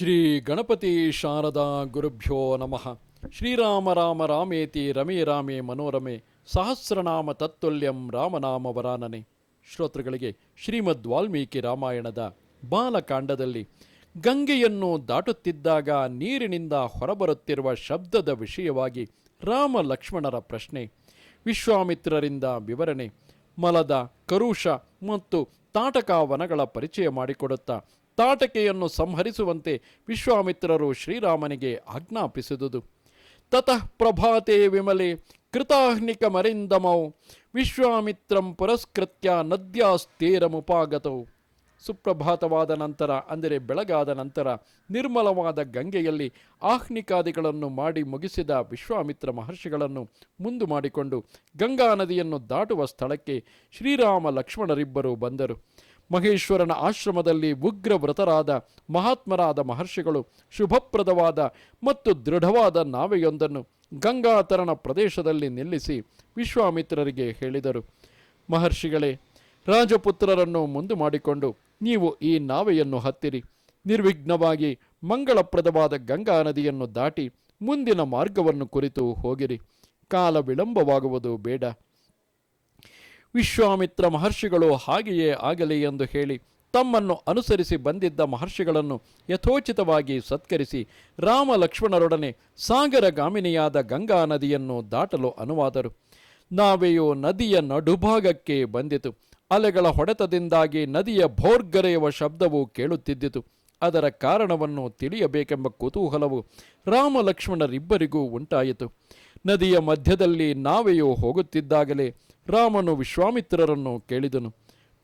ಶ್ರೀ ಗಣಪತಿ ಶಾರದಾ ಗುರುಭ್ಯೋ ನಮಃ. ಶ್ರೀರಾಮ ರಾಮ ರಾಮೇತಿ ರಮೇ ರಾಮೇ ಮನೋರಮೆ ಸಹಸ್ರನಾಮ ತತ್ತುಲ್ಯಂ ರಾಮನಾಮ ವರಾನನೆ ಶ್ರೋತೃಗಳಿಗೆ ಶ್ರೀಮದ್ ವಾಲ್ಮೀಕಿ ರಾಮಾಯಣದ ಬಾಲಕಾಂಡದಲ್ಲಿ ಗಂಗೆಯನ್ನು ದಾಟುತ್ತಿದ್ದಾಗ ನೀರಿನಿಂದ ಹೊರಬರುತ್ತಿರುವ ಶಬ್ದದ ವಿಷಯವಾಗಿ ರಾಮ ಲಕ್ಷ್ಮಣರ ಪ್ರಶ್ನೆ, ವಿಶ್ವಾಮಿತ್ರರಿಂದ ವಿವರಣೆ, ಮಲದ, ಕರುಷ ಮತ್ತು ತಾಟಕ ವನಗಳ ಪರಿಚಯ ಮಾಡಿಕೊಡುತ್ತಾ ತಾಟಕೆಯನ್ನು ಸಂಹರಿಸುವಂತೆ ವಿಶ್ವಾಮಿತ್ರರು ಶ್ರೀರಾಮನಿಗೆ ಆಜ್ಞಾಪಿಸಿದುದು. ತತಃ ಪ್ರಭಾತೆ ವಿಮಲೆ ಕೃತಾಹ್ನಿಕ ಮರಿಂದಮೌ, ವಿಶ್ವಾಮಿತ್ರಂ ಪುರಸ್ಕೃತ್ಯ ನದ್ಯಾಸ್ತೇರಮುಪಾಗತವು ಸುಪ್ರಭಾತವಾದ ನಂತರ, ಅಂದರೆ ಬೆಳಗಾದ ನಂತರ, ನಿರ್ಮಲವಾದ ಗಂಗೆಯಲ್ಲಿ ಆಹ್ನಿಕಾದಿಗಳನ್ನು ಮಾಡಿ ಮುಗಿಸಿದ ವಿಶ್ವಾಮಿತ್ರ ಮಹರ್ಷಿಗಳನ್ನು ಮುಂದು ಮಾಡಿಕೊಂಡು ಗಂಗಾ ನದಿಯನ್ನು ದಾಟುವ ಸ್ಥಳಕ್ಕೆ ಶ್ರೀರಾಮ ಲಕ್ಷ್ಮಣರಿಬ್ಬರು ಬಂದರು. ಮಹೇಶ್ವರನ ಆಶ್ರಮದಲ್ಲಿ ಉಗ್ರ ವ್ರತರಾದ ಮಹಾತ್ಮರಾದ ಮಹರ್ಷಿಗಳು ಶುಭಪ್ರದವಾದ ಮತ್ತು ದೃಢವಾದ ನಾವೆಯೊಂದನ್ನು ಗಂಗಾತರಣ ಪ್ರದೇಶದಲ್ಲಿ ನಿಲ್ಲಿಸಿ ವಿಶ್ವಾಮಿತ್ರರಿಗೆ ಹೇಳಿದರು. ಮಹರ್ಷಿಗಳೇ, ರಾಜಪುತ್ರರನ್ನು ಮುಂದೆ ಮಾಡಿಕೊಂಡು ನೀವು ಈ ನಾವೆಯನ್ನು ಹತ್ತಿರಿ. ನಿರ್ವಿಘ್ನವಾಗಿ ಮಂಗಳಪ್ರದವಾದ ಗಂಗಾ ನದಿಯನ್ನು ದಾಟಿ ಮುಂದಿನ ಮಾರ್ಗವನ್ನು ಕುರಿತು ಹೋಗಿರಿ. ಕಾಲ ವಿಳಂಬವಾಗುವುದು ಬೇಡ. ವಿಶ್ವಾಮಿತ್ರ ಮಹರ್ಷಿಗಳು ಹಾಗೆಯೇ ಆಗಲಿ ಎಂದು ಹೇಳಿ ತಮ್ಮನ್ನು ಅನುಸರಿಸಿ ಬಂದಿದ್ದ ಮಹರ್ಷಿಗಳನ್ನು ಯಥೋಚಿತವಾಗಿ ಸತ್ಕರಿಸಿ ರಾಮ ಲಕ್ಷ್ಮಣರೊಡನೆ ಸಾಗರಗಾಮಿನಿಯಾದ ಗಂಗಾ ನದಿಯನ್ನು ದಾಟಲು ಅನುವಾದರು. ನಾವೆಯು ನದಿಯ ನಡುಭಾಗಕ್ಕೆ ಬಂದಿತು. ಅಲೆಗಳ ಹೊಡೆತದಿಂದಾಗಿ ನದಿಯ ಭೋರ್ಗರೆಯುವ ಶಬ್ದವು ಕೇಳುತ್ತಿದ್ದಿತು. ಅದರ ಕಾರಣವನ್ನು ತಿಳಿಯಬೇಕೆಂಬ ಕುತೂಹಲವು ರಾಮ ಲಕ್ಷ್ಮಣರಿಬ್ಬರಿಗೂ ಉಂಟಾಯಿತು. ನದಿಯ ಮಧ್ಯದಲ್ಲಿ ನಾವೆಯು ಹೋಗುತ್ತಿದ್ದಾಗಲೇ ರಾಮನು ವಿಶ್ವಾಮಿತ್ರರನ್ನು ಕೇಳಿದನು.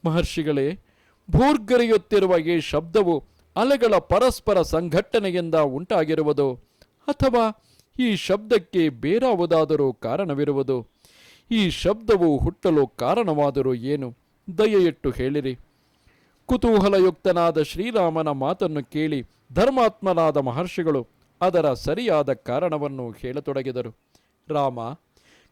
ಮಹರ್ಷಿಗಳೇ, ಭೂರ್ಗರಿಯುತ್ತಿರುವ ಈ ಶಬ್ದವು ಅಲೆಗಳ ಪರಸ್ಪರ ಸಂಘಟನೆಯಿಂದ ಉಂಟಾಗಿರುವುದು ಅಥವಾ ಈ ಶಬ್ದಕ್ಕೆ ಬೇರಾವುದಾದರೂ ಕಾರಣವಿರುವುದು? ಈ ಶಬ್ದವು ಹುಟ್ಟಲು ಕಾರಣವಾದರೂ ಏನು? ದಯೆಯಿಟ್ಟು ಹೇಳಿರಿ. ಕುತೂಹಲಯುಕ್ತನಾದ ಶ್ರೀರಾಮನ ಮಾತನ್ನು ಕೇಳಿ ಧರ್ಮಾತ್ಮನಾದ ಮಹರ್ಷಿಗಳು ಅದರ ಸರಿಯಾದ ಕಾರಣವನ್ನು ಹೇಳತೊಡಗಿದರು. ರಾಮ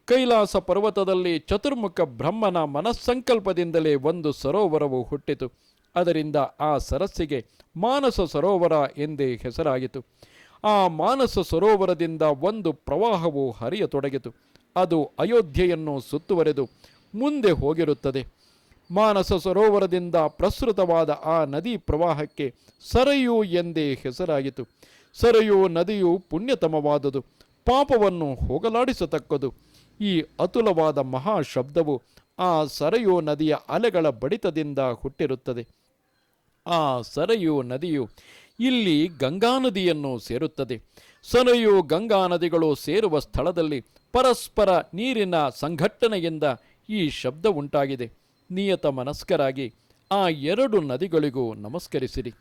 ಕೈಲಾಸ ಪರ್ವತದಲ್ಲಿ ಚತುರ್ಮುಖ ಬ್ರಹ್ಮನ ಮನಸ್ಸಂಕಲ್ಪದಿಂದಲೇ ಒಂದು ಸರೋವರವು ಹುಟ್ಟಿತು. ಅದರಿಂದ ಆ ಸರಸ್ಸಿಗೆ ಮಾನಸ ಸರೋವರ ಎಂದೇ ಹೆಸರಾಯಿತು. ಆ ಮಾನಸ ಸರೋವರದಿಂದ ಒಂದು ಪ್ರವಾಹವು ಹರಿಯತೊಡಗಿತು. ಅದು ಅಯೋಧ್ಯೆಯನ್ನು ಸುತ್ತುವರೆದು ಮುಂದೆ ಹೋಗಿರುತ್ತದೆ. ಮಾನಸ ಸರೋವರದಿಂದ ಪ್ರಸೃತವಾದ ಆ ನದಿ ಪ್ರವಾಹಕ್ಕೆ ಸರಯು ಎಂದೇ ಹೆಸರಾಯಿತು. ಸರಯು ನದಿಯು ಪುಣ್ಯತಮವಾದುದು. ಪಾಪವನ್ನು ಹೋಗಲಾಡಿಸತಕ್ಕದು. ಈ ಅತುಲವಾದ ಮಹಾ ಶಬ್ದವು ಆ ಸರಯು ನದಿಯ ಅಲೆಗಳ ಬಡಿತದಿಂದ ಹುಟ್ಟಿರುತ್ತದೆ. ಆ ಸರಯು ನದಿಯು ಇಲ್ಲಿ ಗಂಗಾ ನದಿಯನ್ನು ಸೇರುತ್ತದೆ. ಸರಯು ಗಂಗಾ ನದಿಗಳು ಸೇರುವ ಸ್ಥಳದಲ್ಲಿ ಪರಸ್ಪರ ನೀರಿನ ಸಂಘಟನೆಯಿಂದ ಈ ಶಬ್ದ ಉಂಟಾಗಿದೆ. ನಿಯತ ಮನಸ್ಕರಾಗಿ ಆ ಎರಡು ನದಿಗಳಿಗೂ ನಮಸ್ಕರಿಸಿರಿ.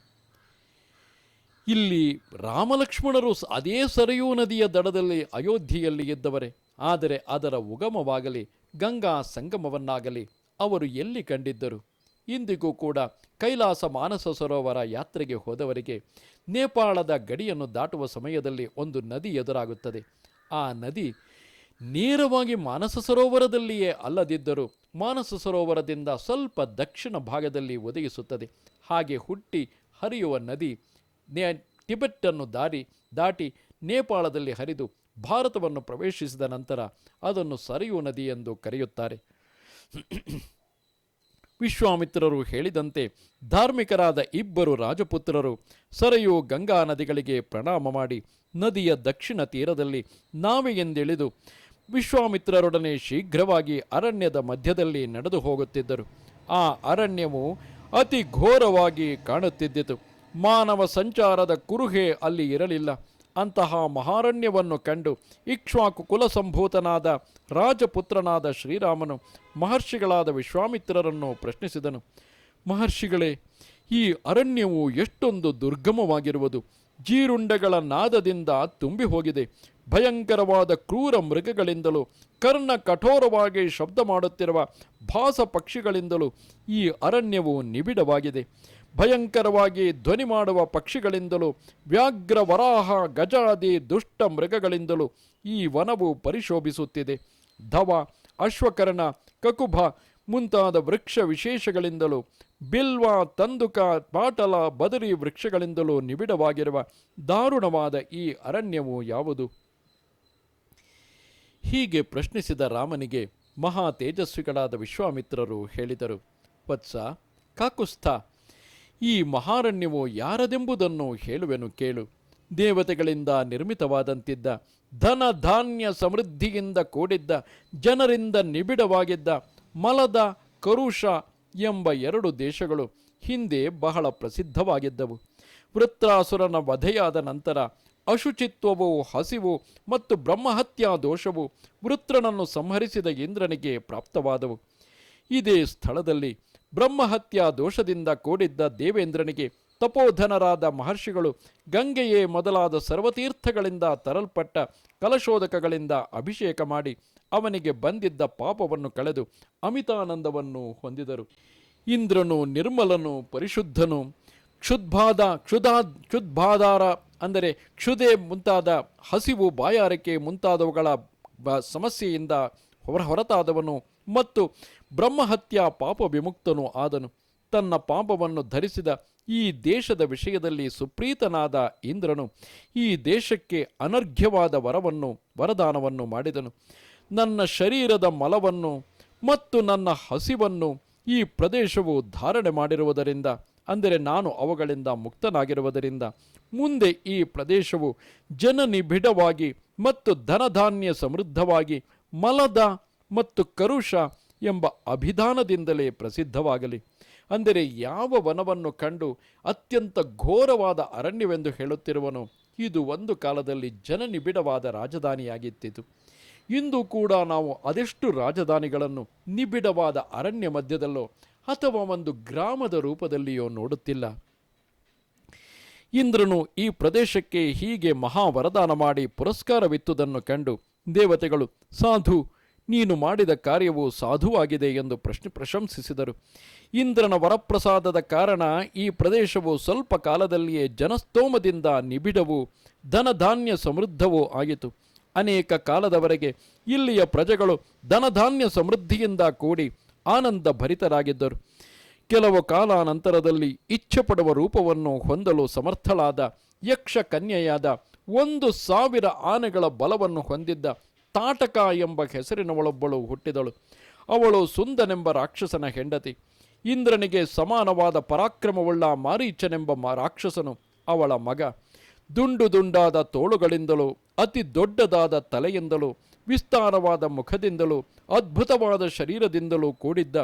ಇಲ್ಲಿ ರಾಮಲಕ್ಷ್ಮಣರು ಅದೇ ಸರಯೂ ನದಿಯ ದಡದಲ್ಲಿ ಅಯೋಧ್ಯೆಯಲ್ಲಿ ಇದ್ದವರೇ. ಆದರೆ ಅದರ ಉಗಮವಾಗಲಿ, ಗಂಗಾ ಸಂಗಮವನ್ನಾಗಲಿ ಅವರು ಎಲ್ಲಿ ಕಂಡಿದ್ದರು? ಇಂದಿಗೂ ಕೂಡ ಕೈಲಾಸ ಮಾನಸ ಸರೋವರ ಯಾತ್ರೆಗೆ ಹೋದವರಿಗೆ ನೇಪಾಳದ ಗಡಿಯನ್ನು ದಾಟುವ ಸಮಯದಲ್ಲಿ ಒಂದು ನದಿ ಎದುರಾಗುತ್ತದೆ. ಆ ನದಿ ನೇರವಾಗಿ ಮಾನಸ ಸರೋವರದಲ್ಲಿಯೇ ಅಲ್ಲದಿದ್ದರೂ ಮಾನಸ ಸರೋವರದಿಂದ ಸ್ವಲ್ಪ ದಕ್ಷಿಣ ಭಾಗದಲ್ಲಿ ಒದಗಿಸುತ್ತದೆ. ಹಾಗೆ ಹುಟ್ಟಿ ಹರಿಯುವ ನದಿ ನೇ, ಟಿಬೆಟ್ಟನ್ನು ದಾರಿ, ದಾಟಿ ನೇಪಾಳದಲ್ಲಿ ಹರಿದು ಭಾರತವನ್ನು ಪ್ರವೇಶಿಸಿದ ನಂತರ ಅದನ್ನು ಸರಿಯು ನದಿ ಎಂದು ಕರೆಯುತ್ತಾರೆ. ವಿಶ್ವಾಮಿತ್ರರು ಹೇಳಿದಂತೆ ಧಾರ್ಮಿಕರಾದ ಇಬ್ಬರು ರಾಜಪುತ್ರರು ಸರಯು ಗಂಗಾ ನದಿಗಳಿಗೆ ಪ್ರಣಾಮ ಮಾಡಿ ನದಿಯ ದಕ್ಷಿಣ ತೀರದಲ್ಲಿ ನಾವೆಯೆಂದಿಳಿದು ವಿಶ್ವಾಮಿತ್ರರೊಡನೆ ಶೀಘ್ರವಾಗಿ ಅರಣ್ಯದ ಮಧ್ಯದಲ್ಲಿ ನಡೆದು ಹೋಗುತ್ತಿದ್ದರು. ಆ ಅರಣ್ಯವು ಅತಿ ಘೋರವಾಗಿ ಕಾಣುತ್ತಿದ್ದಿತು. ಮಾನವ ಸಂಚಾರದ ಕುರುಹೆ ಅಲ್ಲಿ ಇರಲಿಲ್ಲ. ಅಂತಹ ಮಹಾರಣ್ಯವನ್ನು ಕಂಡು ಇಕ್ಷ್ವಾಕು ಕುಲಸಂಭೂತನಾದ ರಾಜಪುತ್ರನಾದ ಶ್ರೀರಾಮನು ಮಹರ್ಷಿಗಳಾದ ವಿಶ್ವಾಮಿತ್ರರನ್ನು ಪ್ರಶ್ನಿಸಿದನು. ಮಹರ್ಷಿಗಳೇ, ಈ ಅರಣ್ಯವು ಎಷ್ಟೊಂದು ದುರ್ಗಮವಾಗಿರುವುದು. ಜೀರುಂಡಗಳ ನಾದದಿಂದ ತುಂಬಿ ಹೋಗಿದೆ. ಭಯಂಕರವಾದ ಕ್ರೂರ ಮೃಗಗಳಿಂದಲೂ, ಕರ್ಣ ಕಠೋರವಾಗಿ ಶಬ್ದ ಮಾಡುತ್ತಿರುವ ಭಾಸ ಪಕ್ಷಿಗಳಿಂದಲೂ ಈ ಅರಣ್ಯವು ನಿಬಿಡವಾಗಿದೆ. ಭಯಂಕರವಾಗಿ ಧ್ವನಿ ಮಾಡುವ ಪಕ್ಷಿಗಳಿಂದಲೂ, ವ್ಯಾಘ್ರ ವರಾಹ ಗಜಾದಿ ದುಷ್ಟ ಮೃಗಗಳಿಂದಲೂ ಈ ವನವು ಪರಿಶೋಭಿಸುತ್ತಿದೆ. ಧವ, ಅಶ್ವಕರ್ಣ, ಕಕುಭ ಮುಂತಾದ ವೃಕ್ಷ ವಿಶೇಷಗಳಿಂದಲೂ, ಬಿಲ್ವ, ತಂದುಕ, ಪಾಟಲ, ಬದರಿ ವೃಕ್ಷಗಳಿಂದಲೂ ನಿಬಿಡವಾಗಿರುವ ದಾರುಣವಾದ ಈ ಅರಣ್ಯವು ಯಾವುದು? ಹೀಗೆ ಪ್ರಶ್ನಿಸಿದ ರಾಮನಿಗೆ ಮಹಾ ತೇಜಸ್ವಿಗಳಾದ ವಿಶ್ವಾಮಿತ್ರರು ಹೇಳಿದರು. ವತ್ಸ ಕಾಕುಸ್ಥ ಈ ಮಹಾರಣ್ಯವು ಯಾರದೆಂಬುದನ್ನು ಹೇಳುವೆನು ಕೇಳು. ದೇವತೆಗಳಿಂದ ನಿರ್ಮಿತವಾದಂತಿದ್ದ ಧನ ಧಾನ್ಯ ಸಮೃದ್ಧಿಯಿಂದ ಕೂಡಿದ್ದ, ಜನರಿಂದ ನಿಬಿಡವಾಗಿದ್ದ, ಮಲದ ಕರುಷ ಎಂಬ ಎರಡು ದೇಶಗಳು ಹಿಂದೆ ಬಹಳ ಪ್ರಸಿದ್ಧವಾಗಿದ್ದವು. ವೃತ್ರಾಸುರನ ವಧೆಯಾದ ನಂತರ ಅಶುಚಿತ್ವವು, ಹಸಿವು ಮತ್ತು ಬ್ರಹ್ಮಹತ್ಯಾ ದೋಷವು ವೃತ್ರನನ್ನು ಸಂಹರಿಸಿದ ಇಂದ್ರನಿಗೆ ಪ್ರಾಪ್ತವಾದವು. ಇದೇ ಸ್ಥಳದಲ್ಲಿ ಬ್ರಹ್ಮಹತ್ಯಾ ದೋಷದಿಂದ ಕೂಡಿದ್ದ ದೇವೇಂದ್ರನಿಗೆ ತಪೋಧನರಾದ ಮಹರ್ಷಿಗಳು ಗಂಗೆಯೇ ಮೊದಲಾದ ಸರ್ವತೀರ್ಥಗಳಿಂದ ತರಲ್ಪಟ್ಟ ಕಲಶೋದಕಗಳಿಂದ ಅಭಿಷೇಕ ಮಾಡಿ ಅವನಿಗೆ ಬಂದಿದ್ದ ಪಾಪವನ್ನು ಕಳೆದು ಅಮಿತಾನಂದವನ್ನು ಹೊಂದಿದರು. ಇಂದ್ರನು, ನಿರ್ಮಲನು, ಪರಿಶುದ್ಧನು, ಕ್ಷುದ್ಭಾದ, ಕ್ಷುದಾ, ಕ್ಷುದ್ಭಾದಾರ ಅಂದರೆ ಕ್ಷುದೆ ಮುಂತಾದ ಹಸಿವು ಬಾಯಾರಿಕೆ ಮುಂತಾದವುಗಳ ಸಮಸ್ಯೆಯಿಂದ ಹೊರ ಹೊರತಾದವನು ಮತ್ತು ಬ್ರಹ್ಮಹತ್ಯಾ ಪಾಪ ವಿಮುಕ್ತನೂ ಆದನು. ತನ್ನ ಪಾಪವನ್ನು ಧರಿಸಿದ ಈ ದೇಶದ ವಿಷಯದಲ್ಲಿ ಸುಪ್ರೀತನಾದ ಇಂದ್ರನು ಈ ದೇಶಕ್ಕೆ ಅನರ್ಘ್ಯವಾದ ವರವನ್ನು, ವರದಾನವನ್ನು ಮಾಡಿದನು. ನನ್ನ ಶರೀರದ ಮಲವನ್ನು ಮತ್ತು ನನ್ನ ಹಸಿವನ್ನು ಈ ಪ್ರದೇಶವು ಧಾರಣೆ ಮಾಡಿರುವುದರಿಂದ, ಅಂದರೆ ನಾನು ಅವುಗಳಿಂದ ಮುಕ್ತನಾಗಿರುವುದರಿಂದ, ಮುಂದೆ ಈ ಪ್ರದೇಶವು ಜನನಿಬಿಡವಾಗಿ ಮತ್ತು ಧನಧಾನ್ಯ ಸಮೃದ್ಧವಾಗಿ ಮಲದ ಮತ್ತು ಕರುಷ ಎಂಬ ಅಭಿಧಾನದಿಂದಲೇ ಪ್ರಸಿದ್ಧವಾಗಲಿ. ಅಂದರೆ ಯಾವ ವನವನ್ನು ಕಂಡು ಅತ್ಯಂತ ಘೋರವಾದ ಅರಣ್ಯವೆಂದು ಹೇಳುತ್ತಿರುವನು, ಇದು ಒಂದು ಕಾಲದಲ್ಲಿ ಜನನಿಬಿಡವಾದ ರಾಜಧಾನಿಯಾಗಿತ್ತಿತು. ಇಂದು ಕೂಡ ನಾವು ಅದೆಷ್ಟು ರಾಜಧಾನಿಗಳನ್ನು ನಿಬಿಡವಾದ ಅರಣ್ಯ ಮಧ್ಯದಲ್ಲೋ, ಅಥವಾ ಒಂದು ಗ್ರಾಮದ ರೂಪದಲ್ಲಿಯೋ ನೋಡುತ್ತಿಲ್ಲ. ಇಂದ್ರನು ಈ ಪ್ರದೇಶಕ್ಕೆ ಹೀಗೆ ಮಹಾವರದಾನ ಮಾಡಿ ಪುರಸ್ಕಾರವಿತ್ತುದನ್ನು ಕಂಡು ದೇವತೆಗಳು, ಸಾಧು ನೀನು ಮಾಡಿದ ಕಾರ್ಯವು ಸಾಧುವಾಗಿದೆ ಎಂದು ಪ್ರಶ್ನೆ ಪ್ರಶಂಸಿಸಿದರು. ಇಂದ್ರನ ವರಪ್ರಸಾದದ ಕಾರಣ ಈ ಪ್ರದೇಶವು ಸ್ವಲ್ಪ ಕಾಲದಲ್ಲಿಯೇ ಜನಸ್ತೋಮದಿಂದ ನಿಬಿಡವು, ಧನಧಾನ್ಯ ಸಮೃದ್ಧವೂ ಆಯಿತು. ಅನೇಕ ಕಾಲದವರೆಗೆ ಇಲ್ಲಿಯ ಪ್ರಜೆಗಳು ಧನಧಾನ್ಯ ಸಮೃದ್ಧಿಯಿಂದ ಕೂಡಿ ಆನಂದ ಭರಿತರಾಗಿದ್ದರು. ಕೆಲವು ಕಾಲಾನಂತರದಲ್ಲಿ ಇಚ್ಛೆಪಡುವ ರೂಪವನ್ನು ಹೊಂದಲು ಸಮರ್ಥಳಾದ ಯಕ್ಷ ಕನ್ಯೆಯಾದ ಒಂದು ಸಾವಿರ ಆನೆಗಳ ಬಲವನ್ನು ಹೊಂದಿದ್ದ ತಾಟಕ ಎಂಬ ಹೆಸರಿನವಳೊಬ್ಬಳು ಹುಟ್ಟಿದಳು. ಅವಳು ಸುಂದನೆಂಬ ರಾಕ್ಷಸನ ಹೆಂಡತಿ. ಇಂದ್ರನಿಗೆ ಸಮಾನವಾದ ಪರಾಕ್ರಮವುಳ್ಳ ಮಾರೀಚನೆಂಬ ಮಾ ರಾಕ್ಷಸನು ಅವಳ ಮಗ. ದುಂಡು ದುಂಡಾದ ತೋಳುಗಳಿಂದಲೂ, ಅತಿ ದೊಡ್ಡದಾದ ತಲೆಯಿಂದಲೂ, ವಿಸ್ತಾರವಾದ ಮುಖದಿಂದಲೂ, ಅದ್ಭುತವಾದ ಶರೀರದಿಂದಲೂ ಕೂಡಿದ್ದ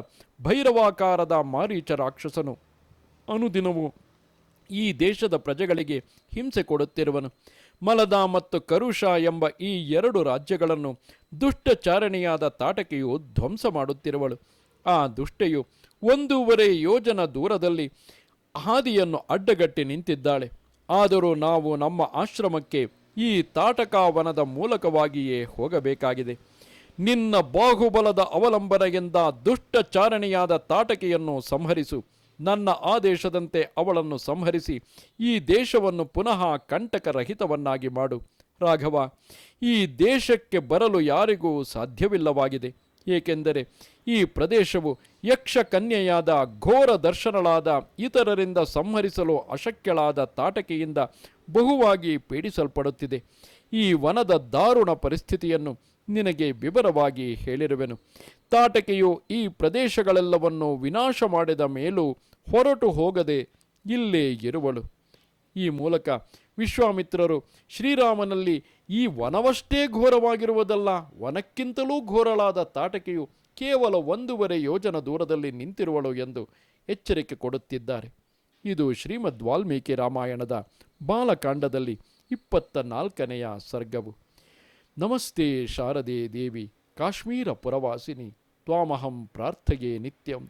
ಭೈರವಾಕಾರದ ಮಾರೀಚ ರಾಕ್ಷಸನು. ಅನುದಿನವೂ ಈ ದೇಶದ ಪ್ರಜೆಗಳಿಗೆ ಹಿಂಸೆ ಕೊಡುತ್ತಿರುವನು. ಮಲದ ಮತ್ತು ಕರುಷ ಎಂಬ ಈ ಎರಡು ರಾಜ್ಯಗಳನ್ನು ದುಷ್ಟಚಾರಣೆಯಾದ ತಾಟಕೆಯು ಧ್ವಂಸ ಮಾಡುತ್ತಿರುವಳು. ಆ ದುಷ್ಟೆಯು ಒಂದೂವರೆ ಯೋಜನ ದೂರದಲ್ಲಿ ಹಾದಿಯನ್ನು ಅಡ್ಡಗಟ್ಟಿ ನಿಂತಿದ್ದಾಳೆ. ಆದರೂ ನಾವು ನಮ್ಮ ಆಶ್ರಮಕ್ಕೆ ಈ ತಾಟಕಾವನದ ಮೂಲಕವಾಗಿಯೇ ಹೋಗಬೇಕಾಗಿದೆ. ನಿನ್ನ ಬಾಹುಬಲದ ಅವಲಂಬನೆಯಿಂದ ದುಷ್ಟಚಾರಣೆಯಾದ ತಾಟಕೆಯನ್ನು ಸಂಹರಿಸು. ನನ್ನ ಆದೇಶದಂತೆ ಅವಳನ್ನು ಸಂಹರಿಸಿ ಈ ದೇಶವನ್ನು ಪುನಃ ಕಂಟಕರಹಿತವನ್ನಾಗಿ ಮಾಡು. ರಾಘವ, ಈ ದೇಶಕ್ಕೆ ಬರಲು ಯಾರಿಗೂ ಸಾಧ್ಯವಿಲ್ಲವಾಗಿದೆ. ಏಕೆಂದರೆ ಈ ಪ್ರದೇಶವು ಯಕ್ಷಕನ್ಯೆಯಾದ ಘೋರ ದರ್ಶನಳಾದ ಇತರರಿಂದ ಸಂಹರಿಸಲು ಅಶಕ್ಯಳಾದ ತಾಟಕೆಯಿಂದ ಬಹುವಾಗಿ ಪೀಡಿಸಲ್ಪಡುತ್ತಿದೆ. ಈ ವನದ ದಾರುಣ ಪರಿಸ್ಥಿತಿಯನ್ನು ನಿನಗೆ ವಿವರವಾಗಿ ಹೇಳಿರುವೆನು. ತಾಟಕೆಯು ಈ ಪ್ರದೇಶಗಳೆಲ್ಲವನ್ನು ವಿನಾಶ ಮಾಡಿದ ಮೇಲೂ ಹೊರಟು ಹೋಗದೆ ಇಲ್ಲೇ ಇರುವಳು. ಈ ಮೂಲಕ ವಿಶ್ವಾಮಿತ್ರರು ಶ್ರೀರಾಮನಲ್ಲಿ ಈ ವನವಷ್ಟೇ ಘೋರವಾಗಿರುವುದಲ್ಲ, ವನಕ್ಕಿಂತಲೂ ಘೋರಳಾದ ತಾಟಕೆಯು ಕೇವಲ ಒಂದೂವರೆ ಯೋಜನ ದೂರದಲ್ಲಿ ನಿಂತಿರುವಳು ಎಂದು ಎಚ್ಚರಿಕೆ ಕೊಡುತ್ತಿದ್ದಾರೆ. ಇದು ಶ್ರೀಮದ್ ವಾಲ್ಮೀಕಿ ರಾಮಾಯಣದ ಬಾಲಕಾಂಡದಲ್ಲಿ ಇಪ್ಪತ್ತ ನಾಲ್ಕನೆಯ ಸರ್ಗವು. ನಮಸ್ತೆ ಶಾರದೆ ದೇವಿ, ಕಾಶ್ಮೀರ ಪುರವಾಸಿನಿ, ತ್ವಾಮಹಂ ಪ್ರಾರ್ಥಯೇ ನಿತ್ಯಂ.